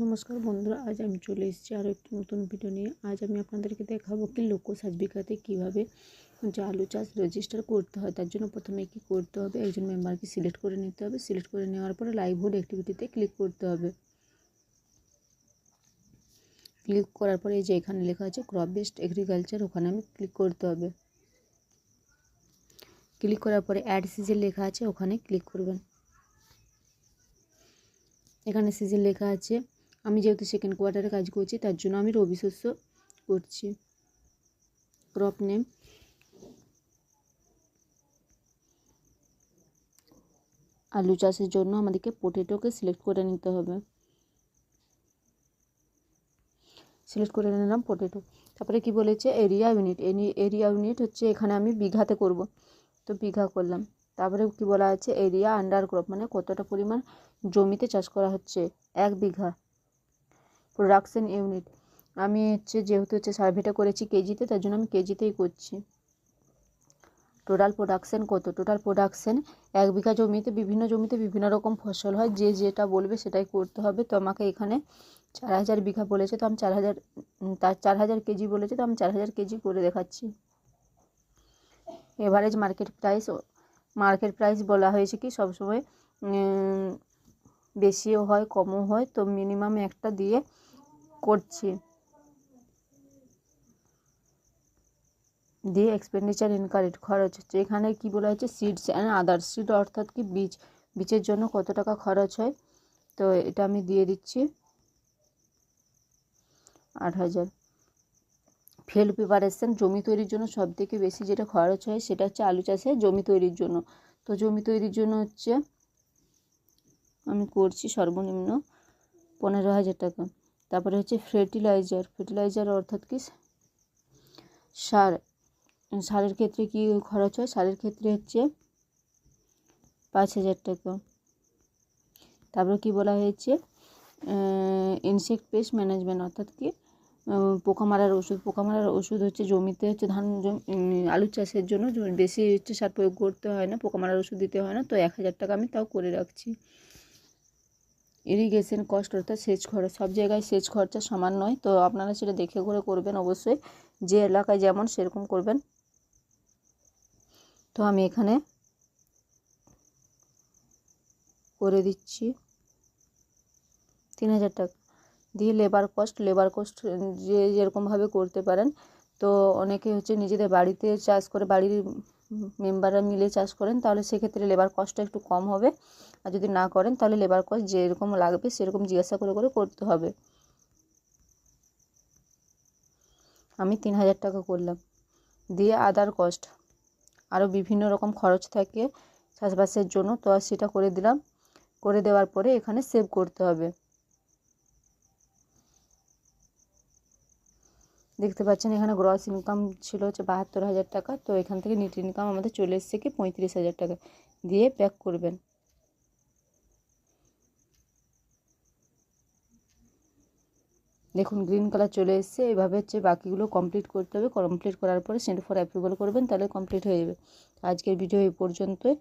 নমস্কার বন্ধুরা, আজ আমি চলে এসেছি আরও একটি নতুন ভিডিও নিয়ে। আজ আমি আপনাদেরকে দেখাবো কি লোক সার্টিফিকেটে কীভাবে যে আলু চাষ রেজিস্টার করতে হয়, তার জন্য প্রথমে কি করতে হবে, একজন মেম্বারকে সিলেক্ট করে নিতে হবে। সিলেক্ট করে নেওয়ার পরে লাইভ হুড অ্যাক্টিভিটিতে ক্লিক করতে হবে। ক্লিক করার পরে এই যে এখানে লেখা আছে ক্রপ বেসড এগ্রিকালচার ওখানে আমি ক্লিক করতে হবে। ক্লিক করার পরে অ্যাড সিজে লেখা আছে, ওখানে ক্লিক করবেন। এখানে সিজন লেখা আছে আমি যেহেতু সেকেন্ড কোয়ার্টারে কাজ করছি, তার জন্য আমি রবি শস্য করছি। ক্রপ নেম আলু চাষের জন্য আমাদেরকে পোটেটোকে সিলেক্ট করে নিতে হবে। সিলেক্ট করে নিলাম পোটেটো তারপরে কি বলেছে? এরিয়া ইউনিট এরিয়া ইউনিট হচ্ছে এখানে আমি বিঘাতে করব। তো বিঘা করলাম। তারপরে কি বলা আছে? এরিয়া আন্ডার ক্রপ মানে কতটা পরিমাণ জমিতে চাষ করা হচ্ছে? এক বিঘা। Production unit. আমি হচ্ছে যেহেতু হচ্ছে সার্ভেটা করেছি কেজিতে, তার জন্য আমি কেজিতেই করছি। টোটাল প্রোডাকশান কত? টোটাল প্রোডাকশান এক বিঘা জমিতে, বিভিন্ন জমিতে বিভিন্ন রকম ফসল হয়। যে যেটা বলবে সেটাই করতে হবে। তো আমাকে এখানে চার হাজার বিঘা বলেছে, তো আমি চার হাজার তার চার হাজার কেজি বলেছে, তো আমি চার হাজার কেজি করে দেখাচ্ছি। Average market price market price বলা হয়েছে কি, সবসময় বেশিও হয়, কমও হয়। তো মিনিমাম একটা দিয়ে করছি। দিয়ে এক্সপেন্ডিচার ইনকারেক্ট খরচ হচ্ছে। এখানে কি বলা হচ্ছে সিডস অ্যান্ড আদার্স সিড অর্থাৎ কি? বীজ। বীজের জন্য কত টাকা খরচ হয়? তো এটা আমি দিয়ে দিচ্ছি। আট হাজার। ফিল্ড প্রিপারেশন জমি তৈরির জন্য সব থেকে বেশি যেটা খরচ হয় সেটা হচ্ছে আলু চাষে জমি তৈরির জন্য। তো জমি তৈরির জন্য হচ্ছে আমি করছি সর্বনিম্ন পনেরো হাজার টাকা। তারপরে হচ্ছে ফার্টিলাইজার ফার্টিলাইজার অর্থাৎ কি? সার, সারের ক্ষেত্রে কি খরচ হয়? সারের ক্ষেত্রে হচ্ছে পাঁচ হাজার টাকা। তারপরে কি বলা হয়েছে? ইনসেক্ট পেস্ট ম্যানেজমেন্ট অর্থাৎ কি? পোকা মারার ওষুধ। পোকা মারার ওষুধ হচ্ছে জমিতে হচ্ছে ধান আলু চাষের জন্য বেশি হচ্ছে সার প্রয়োগ করতে হয় না পোকা মারার ওষুধ দিতে হয় না। তো এক হাজার টাকা আমি তাও করে রাখছি। ইরিগেশন কস্ট অর্থাৎ সেচ খরচ সব জায়গায় সেচ খরচা সমান নয়। তো আপনারা সেটা দেখে করে করবেন অবশ্যই। যে এলাকায় যেমন সেরকম করবেন। তো আমি এখানে করে দিচ্ছি। তিন হাজার টাকা দিয়ে লেবার কস্ট লেবার কস্ট যে যেরকমভাবে করতে পারেন। তো অনেকে হচ্ছে নিজেদের বাড়িতে চাষ করে, বাড়ির মেম্বাররা মিলে চাষ করেন, তাহলে সেক্ষেত্রে লেবার কস্টটা একটু কম হবে। আর যদি না করেন, তাহলে লেবার কস্ট যেরকম লাগবে, সেরকম জিজ্ঞাসা করে করে করতে হবে। আমি তিন হাজার টাকা করলাম। দিয়ে আদার কস্ট আরও বিভিন্ন রকম খরচ থাকে চাষবাসের জন্য, তো সেটা করে দিলাম। করে দেওয়ার পরে এখানে সেভ করতে হবে। দেখতে পাচ্ছেন এখানে গ্রস ইনকাম ছিল হচ্ছে বাহাত্তর হাজার টাকা। তো এখান থেকে নিট ইনকাম আমাদের চলে এসছে কি পঁয়ত্রিশ হাজার টাকা দিয়ে প্যাক করবেন। দেখুন গ্রিন কালার চলে এসছে এভাবে হচ্ছে বাকিগুলো কমপ্লিট করতে হবে। কমপ্লিট করার পরে সেন্ড ফর অ্যাপ্রুভাল করবেন, তাহলে কমপ্লিট হয়ে যাবে। আজকের ভিডিও এই পর্যন্তই।